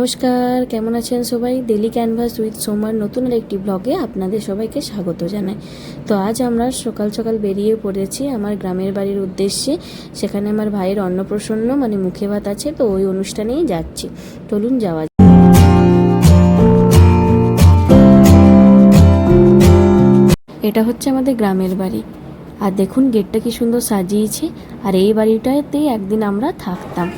নমস্কার, কেমন আছেন সবাই? ডেলি ক্যানভাস উইথ সোমার নতুন আর একটি ব্লগে আপনাদের সবাইকে স্বাগত জানাই। তো আজ আমরা সকাল সকাল বেরিয়ে পড়েছি আমার গ্রামের বাড়ির উদ্দেশ্যে। সেখানে আমার ভাইয়ের অন্নপ্রসন্ন মানে মুখে ভাত আছে, তো ওই অনুষ্ঠানেই যাচ্ছি। চলুন যাওয়া। এটা হচ্ছে আমাদের গ্রামের বাড়ি। আর দেখুন, গেটটা কি সুন্দর সাজিয়েছে। আর এই বাড়িটাতেই একদিন আমরা থাকতাম।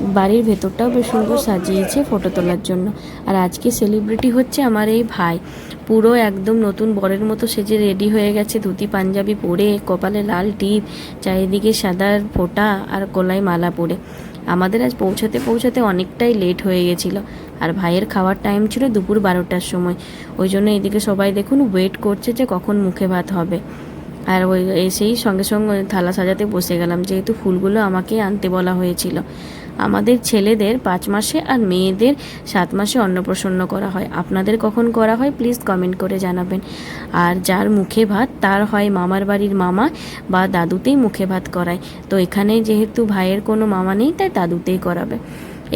বাড়ির ভেতরটাও বেশ সুন্দর সাজিয়েছে ফটো তোলার জন্য। আর আজকে সেলিব্রিটি হচ্ছে আমার এই ভাই। পুরো একদম নতুন বরের মতো সেজে রেডি হয়ে গেছে। ধুতি, পাঞ্জাবি পরে, কপালে লাল টিপ, চারিদিকে সাদা ফোঁটা আর গলায় মালা পরে। আমাদের আজ পৌঁছাতে পৌঁছাতে অনেকটাই লেট হয়ে গেছিল। আর ভাইয়ের খাওয়ার টাইম ছিল দুপুর বারোটার সময়। ওই জন্য এদিকে সবাই দেখুন ওয়েট করছে যে কখন মুখে ভাত হবে। আর ওই এসেই সঙ্গে সঙ্গে থালা সাজাতে বসে গেলাম, যেহেতু ফুলগুলো আমাকে আনতে বলা হয়েছিল। আমাদের ছেলেদের পাঁচ মাসে আর মেয়েদের সাত মাসে অন্নপ্রসন্ন করা হয়। আপনাদের কখন করা হয় প্লিজ কমেন্ট করে জানাবেন। আর যার মুখে ভাত, তার হয় মামার বাড়ির মামা বা দাদুতেই মুখে ভাত করায়। তো এখানে যেহেতু ভাইয়ের কোনো মামা নেই, তাই দাদুতেই করাবে।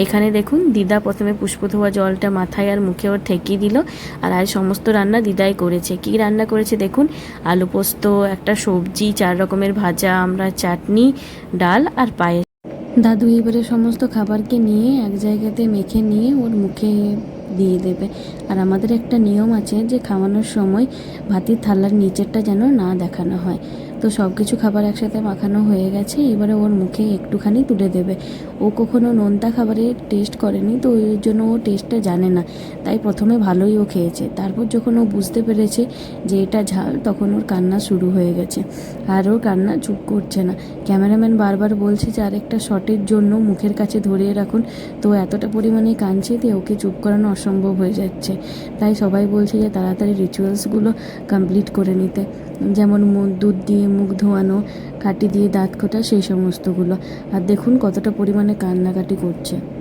এখানে দেখুন, দিদা প্রথমে পুষ্প ধোয়া জলটা মাথায় আর মুখে ওর ঠেকিয়ে দিল আর আজ সমস্ত রান্না দিদাই করেছে। কি রান্না করেছে দেখুন? আলু পোস্ত, একটা সবজি, চার রকমের ভাজা, আমরা চাটনি, ডাল আর পায়েস। দাদু এবারে সমস্ত খাবারকে নিয়ে এক জায়গাতে মেখে নিয়ে ওর মুখে দিয়ে দেবে। আর আমাদের একটা নিয়ম আছে যে খাওয়ানোর সময় ভাতের থালার নিচেরটা যেন না দেখানো হয়। তো সব কিছু খাবার একসাথে মাখানো হয়ে গেছে, এবারে ওর মুখে একটুখানি তুলে দেবে। ও কখনো নোনতা খাবারের টেস্ট করেনি, তো ওই জন্য ও টেস্টটা জানে না। তাই প্রথমে ভালোই ও খেয়েছে। তারপর যখন ও বুঝতে পেরেছে যে এটা ঝাল, তখন ওর কান্না শুরু হয়ে গেছে। আর ওর কান্না চুপ করছে না। ক্যামেরাম্যান বারবার বলছে যে, আরেকটা শটের জন্য মুখের কাছে ধরিয়ে রাখুন। তো এতটা পরিমাণে কাঁদছে যে, ওকে চুপ করানো অসম্ভব হয়ে যাচ্ছে। তাই সবাই বলছে যে, তাড়াতাড়ি রিচুয়ালসগুলো কমপ্লিট করে নিতে। যেমন দুধ দিয়ে মুখ ধোয়ানো কাটি দিয়ে দাঁত খোটা, সেই সমস্তগুলো। আর দেখুন কতটা পরিমাণে কান্নাকাটি করছে।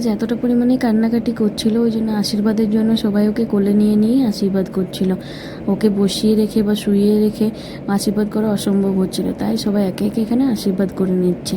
আজ এতটা পরিমাণে কান্নাকাটি করছিল, ওই জন্য আশীর্বাদের জন্য সবাই ওকে কোলে নিয়ে নিয়ে আশীর্বাদ করছিল। ওকে বসিয়ে রেখে বা শুয়ে রেখে আশীর্বাদ করা অসম্ভব হচ্ছিল, তাই সবাই একে একে এখানে আশীর্বাদ করে নিচ্ছে।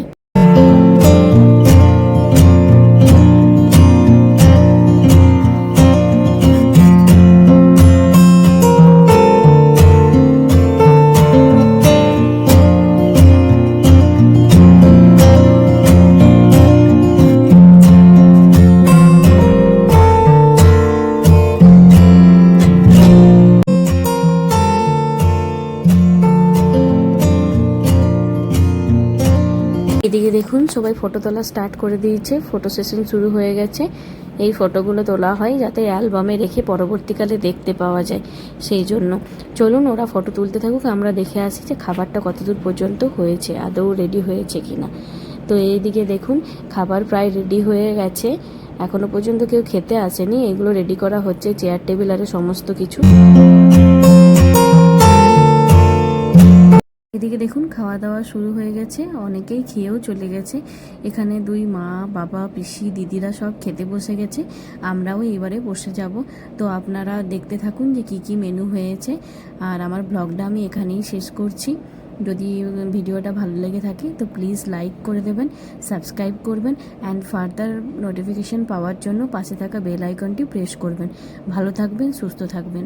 এদিকে দেখুন, সবাই ফটো তোলা স্টার্ট করে দিয়েছে। ফটো সেশন শুরু হয়ে গেছে। এই ফটোগুলো তোলা হয় যাতে অ্যালবামে রেখে পরবর্তীকালে দেখতে পাওয়া যায় সেই জন্য। চলুন, ওরা ফটো তুলতে থাকুক, আমরা দেখে আসি যে খাবারটা কতদূর পর্যন্ত হয়েছে, আদৌ রেডি হয়েছে কিনা। তো এইদিকে দেখুন, খাবার প্রায় রেডি হয়ে গেছে। এখনও পর্যন্ত কেউ খেতে আসেনি। এগুলো রেডি করা হচ্ছে চেয়ার টেবিল আর সমস্ত কিছু। এদিকে দেখুন খাওয়া দাওয়া শুরু হয়ে গেছে। অনেকেই খেয়েও চলে গেছে। এখানে দুই মা, বাবা, পিসি, দিদিরা সব খেতে বসে গেছে। আমরাও এবারে বসে যাব। তো আপনারা দেখতে থাকুন যে কি কি মেনু হয়েছে। আর আমার ব্লগটা আমি এখানেই শেষ করছি। যদি ভিডিওটা ভালো লেগে থাকে, তো প্লিজ লাইক করে দেবেন সাবস্ক্রাইব করবেন অ্যান্ড ফার্দার নোটিফিকেশন পাওয়ার জন্য পাশে থাকা বেল আইকনটি প্রেস করবেন। ভালো থাকবেন, সুস্থ থাকবেন।